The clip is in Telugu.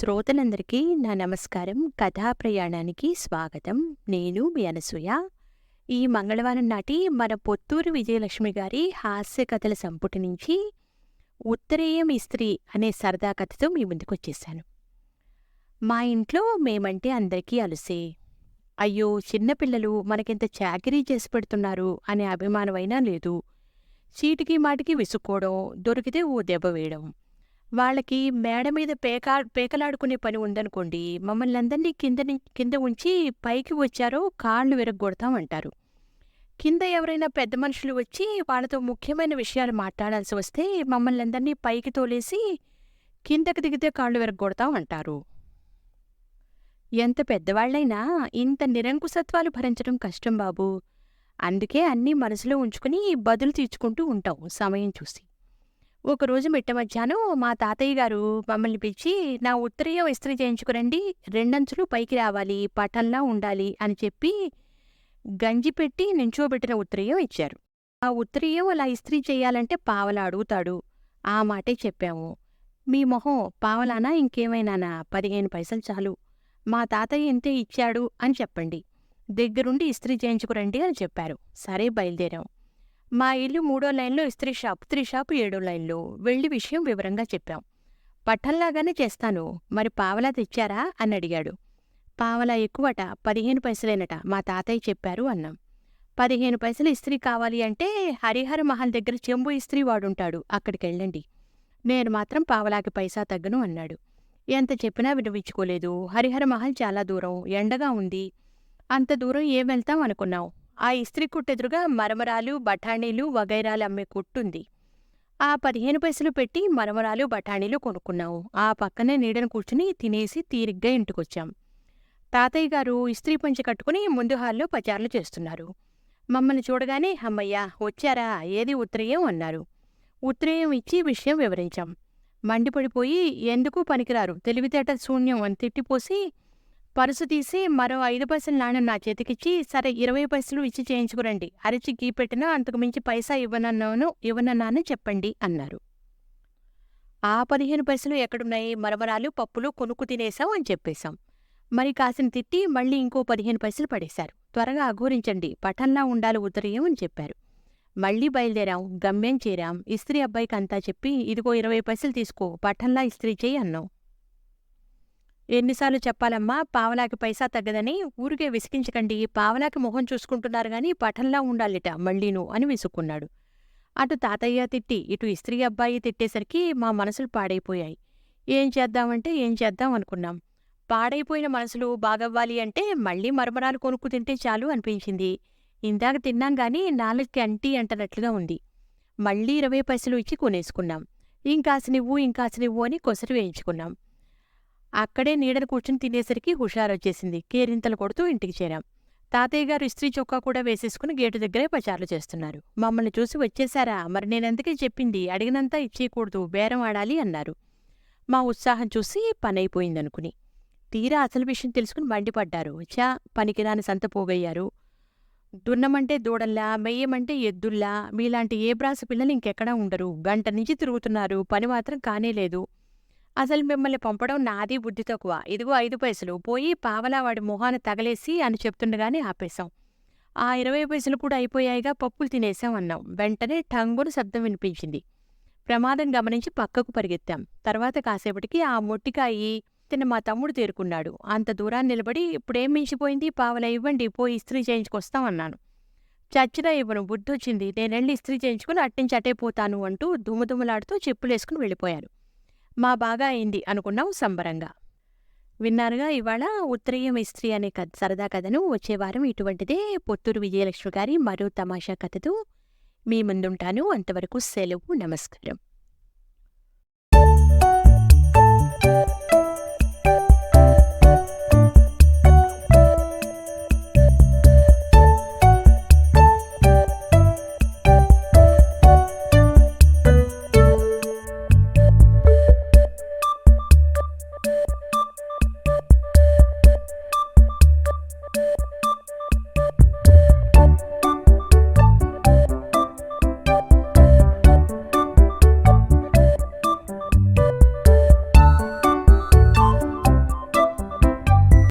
శ్రోతలందరికీ నా నమస్కారం. కథా ప్రయాణానికి స్వాగతం. నేను మీ అనసూయ. ఈ మంగళవారం నాటి మన పొత్తూరు విజయలక్ష్మి గారి హాస్య కథల సంపుటి నుంచి ఉత్తరేయం ఇస్త్రీ అనే సరదా కథతో మీ ముందుకు వచ్చేసాను. మా ఇంట్లో మేమంటే అందరికీ అలుసే. అయ్యో చిన్నపిల్లలు మనకింత చాకరీ చేసి పెడుతున్నారు అనే అభిమానమైనా లేదు. చీటికి మాటికి విసుక్కోవడం దొరికితే ఓ దెబ్బ వేయడం. వాళ్ళకి మేడ మీద పేకా పేకలాడుకునే పని ఉందనుకోండి మమ్మల్ని అందరినీ కింద కింద ఉంచి పైకి వచ్చారో కాళ్ళు విరగ్గొడతాం అంటారు. కింద ఎవరైనా పెద్ద మనుషులు వచ్చి వాళ్ళతో ముఖ్యమైన విషయాలు మాట్లాడాల్సి వస్తే మమ్మల్ని అందరినీ పైకి తోలేసి కిందకి దిగితే కాళ్ళు విరగొడతాం అంటారు. ఎంత పెద్దవాళ్ళైనా ఇంత నిరంకుశత్వాలు భరించడం కష్టం బాబు. అందుకే అన్నీ మనసులో ఉంచుకుని బదులు తీర్చుకుంటూ ఉంటాం సమయం చూసి. ఒకరోజు మిట్ట మధ్యాహ్నం మా తాతయ్య గారు మమ్మల్ని పిలిచి నా ఉత్తరీయం ఇస్త్రీ చేయించుకురండి రెండంచులు పైకి రావాలి పటంలా ఉండాలి అని చెప్పి గంజి పెట్టి నించోబెట్టిన ఉత్తరీయం ఇచ్చారు. ఆ ఉత్తరీయం అలా ఇస్త్రీ చేయాలంటే పావల అడుగుతాడు. ఆ మాటే చెప్పాము. మీ మొహం పావలానా ఇంకేమైనానా? పదిహేను పైసలు చాలు. మా తాతయ్య ఇంతే ఇచ్చాడు అని చెప్పండి. దగ్గరుండి ఇస్త్రీ చేయించుకురండి అని చెప్పారు. సరే బయలుదేరాం. మా ఇల్లు మూడో లైన్లో ఇస్త్రీ షాప్ త్రీ షాపు ఏడో లైన్లో. వెళ్ళి విషయం వివరంగా చెప్పాం. పట్టంలాగానే చేస్తాను. మరి పావలా తెచ్చారా? అని అడిగాడు. పావలా ఎక్కువట పదిహేను పైసలేనట మా తాతయ్య చెప్పారు అన్నాం. పదిహేను పైసలు ఇస్త్రీ కావాలి అంటే హరిహర మహల్ దగ్గర చెంబు ఇస్త్రీ వాడుంటాడు అక్కడికి వెళ్ళండి నేను మాత్రం పావలాకి పైసా తగ్గను అన్నాడు. ఎంత చెప్పినా వినిపించుకోలేదు హరిహర మహల్ చాలా దూరం ఎండగా ఉంది. అంత దూరం ఏం వెళ్తాం అనుకున్నావు? ఆ ఇస్త్రీ కుట్టెదురుగా మరమరాలు బఠానీలు వగైరాలు అమ్మే కుట్టుంది. ఆ పదిహేను పైసలు పెట్టి మరమరాలు బఠానీలు కొనుక్కున్నావు. ఆ పక్కనే నీడను కూర్చుని తినేసి తీరిగ్గా ఇంటికొచ్చాం. తాతయ్య గారు ఇస్త్రీ పంచె కట్టుకుని ముందు హాల్లో పచారులు చేస్తున్నారు. మమ్మల్ని చూడగానే అమ్మయ్యా వచ్చారా? ఏది ఉత్తరేయం? అన్నారు. ఉత్తరేయం ఇచ్చి విషయం వివరించాం. మండిపడిపోయి ఎందుకు పనికిరారు? తెలివితేట శూన్యం అని తిట్టిపోసి పరుసు తీసి మరో ఐదు పైసలు నాణ్యం నా చేతికిచ్చి సరే ఇరవై పైసలు ఇచ్చి చేయించుకురండి. అరిచి గీ పెట్టినా అంతకు మించి పైసా ఇవ్వనన్నాను ఇవ్వనన్నాను చెప్పండి అన్నారు. ఆ పదిహేను పైసలు ఎక్కడున్నాయి? మరమరాలు పప్పులు కొనుక్కు తినేశాం అని చెప్పేశాం. మరి కాసిన తిట్టి మళ్ళీ ఇంకో పదిహేను పైసలు పడేశారు. త్వరగా అఘోరించండి. పఠంలా ఉండాలి ఉదరయం అని చెప్పారు. మళ్ళీ బయలుదేరాం. గమ్యం చేరాం. ఇస్త్రీ అబ్బాయికి అంతా చెప్పి ఇదిగో ఇరవై పైసలు తీసుకో పఠంలా ఇస్త్రీ చేయి అన్నాం. ఎన్నిసార్లు చెప్పాలమ్మా పావలాకి పైసా తగ్గదని ఊరికే విసిగించకండి పావలాకి మొహం చూసుకుంటున్నారు గాని పఠంలా ఉండాలిట మళ్ళీను అని విసుక్కున్నాడు. అటు తాతయ్య తిట్టి ఇటు ఇస్త్రీ అబ్బాయి తిట్టేసరికి మా మనసులు పాడైపోయాయి. ఏం చేద్దామంటే ఏం చేద్దాం అనుకున్నాం. పాడైపోయిన మనసులు బాగవ్వాలి అంటే మళ్ళీ మరమరాలు కొనుక్కు తింటే చాలు అనిపించింది. ఇందాక తిన్నాం కానీ నాలుగుకి అంటీ అంటనట్లుగా ఉంది. మళ్ళీ ఇరవై పైసలు ఇచ్చి కొనేసుకున్నాం. ఇంకాసినివ్వు ఇంకాసినివ్వు అని కొసరు వేయించుకున్నాం. అక్కడే నీడను కూర్చుని తినేసరికి హుషారొచ్చేసింది. కేరింతలు కొడుతూ ఇంటికి చేరాం. తాతయ్య గారు ఇస్త్రీ చొక్కా కూడా వేసేసుకుని గేటు దగ్గరే పచారులు చేస్తున్నారు. మమ్మల్ని చూసి వచ్చేశారా? మరి నేనందుకే చెప్పింది? అడిగినంతా ఇచ్చేయకూడదు. బేరం ఆడాలి అన్నారు. మా ఉత్సాహం చూసి పనైపోయిందనుకుని. తీరా అసలు విషయం తెలుసుకుని మండిపడ్డారు. చా పనికిరాని సంత పోగయ్యారు. దున్నమంటే దూడల్లా మెయ్యమంటే ఎద్దుల్లా. మీలాంటి ఏ బ్రాసు పిల్లలు ఇంకెక్కడా ఉండరు. గంట నుంచి తిరుగుతున్నారు. పని మాత్రం కానేలేదు. అసలు మిమ్మల్ని పంపడం నాది బుద్ధి తక్కువ. ఇదిగో ఐదు పైసలు. పోయి పావలా వాడి మొహాన తగలేసి అని చెప్తుండగానే ఆపేశాం. ఆ ఇరవై పైసలు కూడా అయిపోయాయిగా పప్పులు తినేసాం అన్నాం. వెంటనే టంగును శబ్దం వినిపించింది. ప్రమాదం గమనించి పక్కకు పరిగెత్తాం. తర్వాత కాసేపటికి ఆ మొట్టికాయి తిన్న మా తమ్ముడు తేరుకున్నాడు. అంత దూరాన్ని నిలబడి ఇప్పుడేం మించిపోయింది? పావలా ఇవ్వండి. పోయి ఇస్త్రీ చేయించుకొస్తాం అన్నాను. చచ్చినా ఇవ్వను. బుద్ధొచ్చింది. నేనెళ్ళి ఇస్త్రీ చేయించుకుని అట్టించి అటే పోతాను అంటూ దుమ్ముదుమ్ములాడుతూ చెప్పులేసుకుని వెళ్ళిపోయారు మా బాగా అయింది అనుకున్నాం సంబరంగా. విన్నారుగా ఇవాళ ఉత్తరేయం ఇస్త్రీ అనే కథ సరదా కథను వచ్చే వారం ఇటువంటిదే పొత్తూరు విజయలక్ష్మి గారి మరో తమాషా కథతో మీ ముందుంటాను. అంతవరకు సెలవు నమస్కారం.